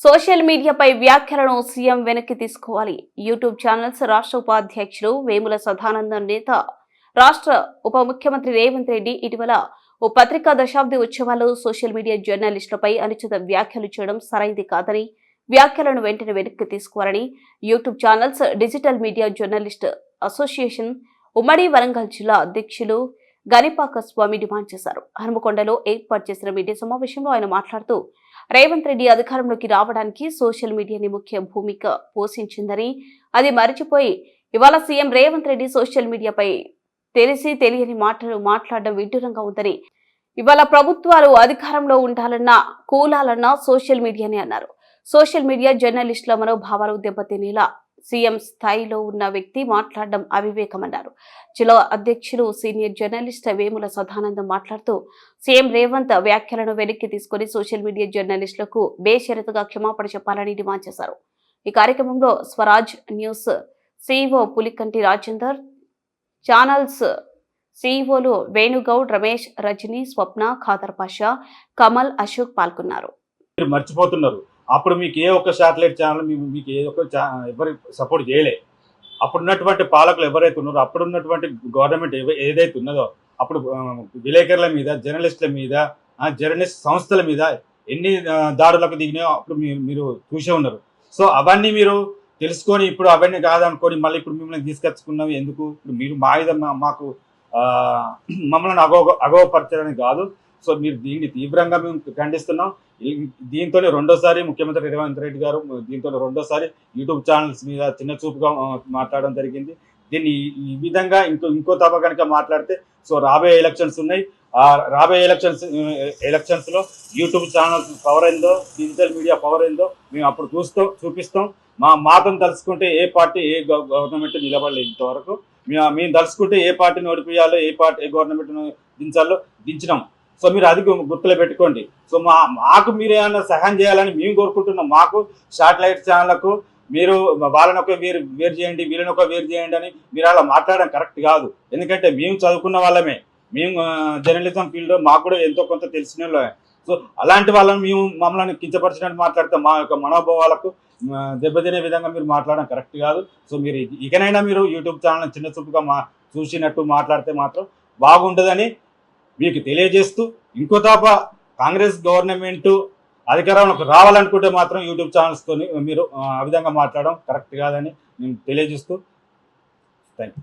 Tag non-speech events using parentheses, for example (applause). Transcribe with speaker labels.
Speaker 1: Social మీడియాపై వ్యాఖ్యలను CM వెనక్కి తీసుకోవాలి. యూట్యూబ్ ఛానల్స్ రాష్ట్ర ఉపాధ్యక్షులు వేముల సదానందం నేత రాష్ట్ర ఉప ముఖ్యమంత్రి రేవంత్ రెడ్డి ఇటీవల ఓ పత్రికా దశాబ్ది ఉత్సవాల్లో సోషల్ మీడియా జర్నలిస్టులపై అనుచిత వ్యాఖ్యలు చేయడం సరైంది కాదని వ్యాఖ్యలను వెంటనే వెనక్కి తీసుకోవాలని YouTube channels digital media journalist association ఉమ్మడి వరంగల్ జిల్లా అధ్యక్షులు గనిపాక స్వామి డిమాండ్ చేశారు. హనుమకొండలో ఏర్పాటు చేసిన మీడియా సమావేశంలో ఆయన మాట్లాడుతూ రేవంత్ రెడ్డి అధికారంలోకి రావడానికి సోషల్ మీడియాని ముఖ్య భూమిక పోషించిందని అది మరిచిపోయి ఇవాళ సీఎం రేవంత్ రెడ్డి సోషల్ మీడియాపై తెలిసి తెలియని మాటలు మాట్లాడడం విడ్డూరంగా ఉందని ఇవాళ ప్రభుత్వాలు అధికారంలో ఉండాలన్నా కూలాలన్నా సోషల్ మీడియానే అన్నారు. సోషల్ మీడియా జర్నలిస్టుల మనోభావాలు దెబ్బతినేలా సీఎం స్థాయిలో ఉన్న వ్యక్తి మాట్లాడడం అవివేకమన్నారు. జిల్లా అధ్యక్షులు సీనియర్ జర్నలిస్ట్ వేముల సదానందం మాట్లాడుతూ సీఎం రేవంత్ వ్యాఖ్యలను వెనక్కి తీసుకుని సోషల్ మీడియా జర్నలిస్టులకు బేషరతుగా క్షమాపణ చెప్పాలని డిమాండ్ చేశారు. ఈ కార్యక్రమంలో Swaraj news CEO Pulikanti Rajender channels సీఈఓలు Venugoud Ramesh Rajani Swapna Khader Pasha Kamal Ashok పాల్గొన్నారు.
Speaker 2: మర్చిపోతున్నారు. అప్పుడు మీకు ఏ ఒక్క శాటిలైట్ ఛానల్ మీకు ఏ ఒక్క ఎవరి ఎవరు సపోర్ట్ చేయలే. అప్పుడు ఉన్నటువంటి పాలకులు ఎవరైతే ఉన్నారో అప్పుడు ఉన్నటువంటి గవర్నమెంట్ ఏదైతే ఉన్నదో అప్పుడు విలేకరుల మీద జర్నలిస్టుల మీద జర్నలిస్ట్ సంస్థల మీద ఎన్ని దాడులకు దిగినాయో అప్పుడు మీరు మీరు చూసే ఉన్నారు. సో అవన్నీ మీరు తెలుసుకొని ఇప్పుడు అవన్నీ కాదనుకొని మళ్ళీ ఇప్పుడు మిమ్మల్ని తీసుకొచ్చుకున్నవి ఎందుకు? ఇప్పుడు మీరు మా మీద మాకు (clears throat) మమ్మల్ని అగో అగోపరచడానికి కాదు. సో మీరు దీన్ని తీవ్రంగా మేము ఖండిస్తున్నాం. దీంతోనే రెండోసారి ముఖ్యమంత్రి రేవంత్ రెడ్డి గారు దీంతో రెండోసారి యూట్యూబ్ ఛానల్స్ మీద చిన్న చూపుగా మాట్లాడడం జరిగింది. దీన్ని ఈ- విధంగా ఇంకో ఇంకో తప్ప కనుక మాట్లాడితే సో రాబోయే ఎలక్షన్స్ ఉన్నాయి. ఆ రాబోయే ఎలక్షన్స్ ఎలక్షన్స్లో యూట్యూబ్ ఛానల్స్ పవర్ ఏందో డిజిటల్ మీడియా పవర్ ఏందో మేము అప్పుడు చూస్తాం చూపిస్తాం. మా మాటను తలుచుకుంటే ఏ పార్టీ ఏ గవర్నమెంట్ నిలబడలేదు ఇంతవరకు. మేము మేము తలుచుకుంటే ఏ పార్టీని ఓడిపోయాలో ఏ పార్టీ ఏ గవర్నమెంట్ను దించాలో దించినాం. సో మీరు అది గుర్తులో పెట్టుకోండి. సో మా మాకు మీరు ఏమైనా సహాయం చేయాలని మేము కోరుకుంటున్నాం. మాకు శాటిలైట్ ఛానళ్ళకు మీరు వాళ్ళని ఒక వేరు వేరు చేయండి వీళ్ళని ఒక వేరు చేయండి అని మీరు అలా మాట్లాడడం కరెక్ట్ కాదు. ఎందుకంటే మేము చదువుకున్న వాళ్ళమే. మేము జర్నలిజం ఫీల్డ్లో మాకు కూడా ఎంతో కొంత తెలిసిన వాళ్ళమే. సో అలాంటి వాళ్ళని మేము మమ్మల్ని కించపరిచినట్టు మాట్లాడితే మా యొక్క మనోభావాలకు దెబ్బతినే విధంగా మీరు మాట్లాడడం కరెక్ట్ కాదు. సో మీరు ఇకనైనా మీరు యూట్యూబ్ ఛానల్ చిన్న చూపుగా మా చూసినట్టు మాట్లాడితే మాత్రం బాగుంటుందని మీకు తెలియజేస్తూ ఇంకో తప్ప కాంగ్రెస్ గవర్నమెంట్ అధికారంలోకి రావాలనుకుంటే మాత్రం యూట్యూబ్ ఛానల్స్తో మీరు ఆ, ఆ విధంగా మాట్లాడడం కరెక్ట్ కాదని నేను తెలియజేస్తూ థ్యాంక్ యూ